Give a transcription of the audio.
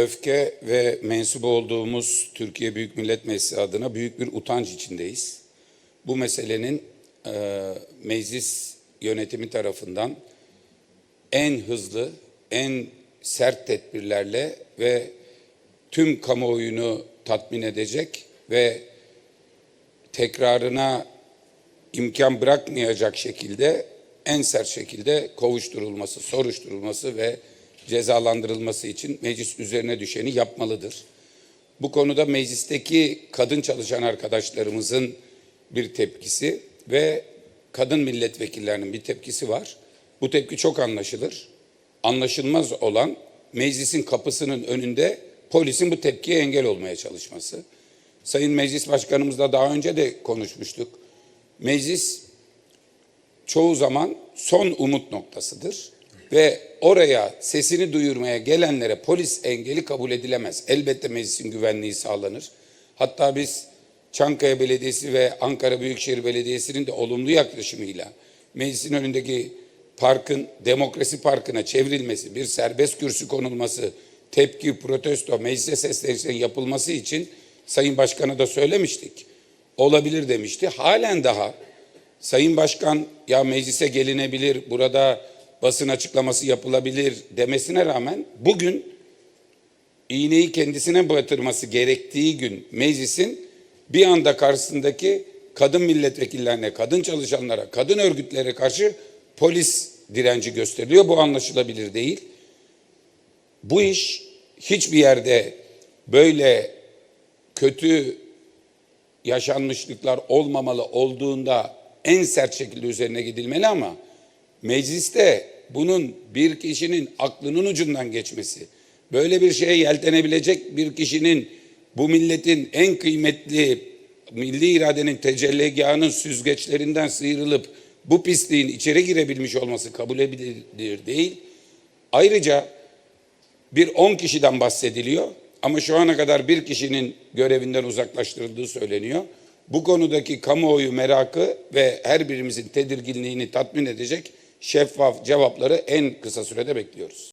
öfke ve mensup olduğumuz Türkiye Büyük Millet Meclisi adına büyük bir utanç içindeyiz. Bu meselenin e, meclis yönetimi tarafından en hızlı, en sert tedbirlerle ve tüm kamuoyunu tatmin edecek ve tekrarına imkan bırakmayacak şekilde en sert şekilde kovuşturulması, soruşturulması ve cezalandırılması için meclis üzerine düşeni yapmalıdır. Bu konuda meclisteki kadın çalışan arkadaşlarımızın bir tepkisi ve kadın milletvekillerinin bir tepkisi var. Bu tepki çok anlaşılır. Anlaşılmaz olan meclisin kapısının önünde polisin bu tepkiye engel olmaya çalışması. Sayın Meclis Başkanımızla daha önce de konuşmuştuk. Meclis çoğu zaman son umut noktasıdır ve oraya sesini duyurmaya gelenlere polis engeli kabul edilemez. Elbette meclisin güvenliği sağlanır. Hatta biz Çankaya Belediyesi ve Ankara Büyükşehir Belediyesi'nin de olumlu yaklaşımıyla meclisin önündeki parkın demokrasi parkına çevrilmesi, bir serbest kürsü konulması, tepki, protesto, meclise seslenişlerin yapılması için Sayın Başkan'a da söylemiştik. Olabilir demişti. Halen daha Sayın Başkan ya meclise gelinebilir, burada basın açıklaması yapılabilir demesine rağmen bugün iğneyi kendisine batırması gerektiği gün meclisin bir anda karşısındaki kadın milletvekillerine, kadın çalışanlara, kadın örgütlere karşı polis direnci gösteriliyor. Bu anlaşılabilir değil. Bu iş hiçbir yerde böyle kötü yaşanmışlıklar olmamalı olduğunda en sert şekilde üzerine gidilmeli ama mecliste bunun bir kişinin aklının ucundan geçmesi, böyle bir şeye yeltenebilecek bir kişinin bu milletin en kıymetli milli iradenin tecelligahının süzgeçlerinden sıyrılıp bu pisliğin içeri girebilmiş olması kabul edilir değil. Ayrıca bir 10 kişiden bahsediliyor ama şu ana kadar bir kişinin görevinden uzaklaştırıldığı söyleniyor. Bu konudaki kamuoyu merakı ve her birimizin tedirginliğini tatmin edecek şeffaf cevapları en kısa sürede bekliyoruz.